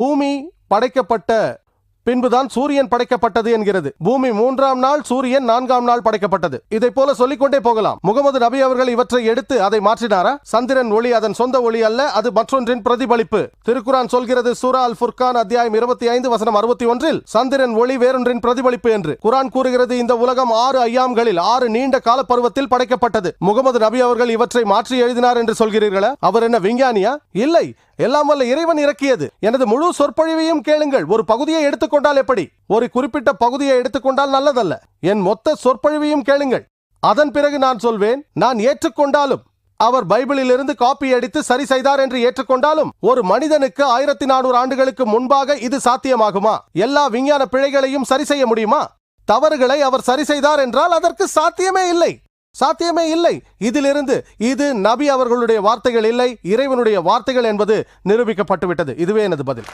பூமி படைக்கப்பட்ட பின்புதான் சூரியன் படைக்கப்பட்டது என்கிறது. பூமி மூன்றாம் நாள் சூரியன் நான்காம் நாள் படைக்கப்பட்டது. இதை போல சொல்லிக்கொண்டே போகலாம். முகமது நபி அவர்கள் இவற்றை எடுத்து அதை மாற்றினாரா? சந்திரன் ஒளி அதன் சொந்த ஒளி அல்ல அது மற்றொன்றின் பிரதிபலிப்பு. திருக்குரான் சொல்கிறது சூரா அல் ஃபுர்கான் அத்தியாயம் இருபத்தி ஐந்து வசனம் அறுபத்தி ஒன்றில் சந்திரன் ஒளி வேறொன்றின் பிரதிபலிப்பு என்று. குரான் கூறுகிறது இந்த உலகம் ஆறு ஐயாம்களில் ஆறு நீண்ட கால பருவத்தில் படைக்கப்பட்டது. முகமது நபி அவர்கள் இவற்றை மாற்றி எழுதினார் என்று சொல்கிறீர்களா? அவர் என்ன விஞ்ஞானியா? இல்லை. எல்லாம் வல்ல இறைவன் இறக்கியது. எனது முழு சொற்பொழிவையும் கேளுங்கள். ஒரு பகுதியை எடுத்துக்கொண்டால் எப்படி? ஒரு குறிப்பிட்ட பகுதியை எடுத்துக்கொண்டால் நல்லதல்ல. என் மொத்த சொற்பொழிவையும் கேளுங்கள். அதன் பிறகு நான் சொல்வேன் நான் ஏற்றுக்கொண்டாலும் அவர் பைபிளிலிருந்து காப்பி அடித்து சரி செய்தார் என்று ஏற்றுக்கொண்டாலும் ஒரு மனிதனுக்கு ஆயிரத்தி நானூறு ஆண்டுகளுக்கு முன்பாக இது சாத்தியமாகுமா? எல்லா விஞ்ஞான பிழைகளையும் சரி செய்ய முடியுமா? தவறுகளை அவர் சரி செய்தார் என்றால் அதற்கு சாத்தியமே இல்லை. சாத்தியமே இல்லை. இதிலிருந்து இது நபி அவர்களுடைய வார்த்தைகள் இல்லை இறைவனுடைய வார்த்தைகள் என்பது நிரூபிக்கப்பட்டுவிட்டது. இதுவே எனது பதில்.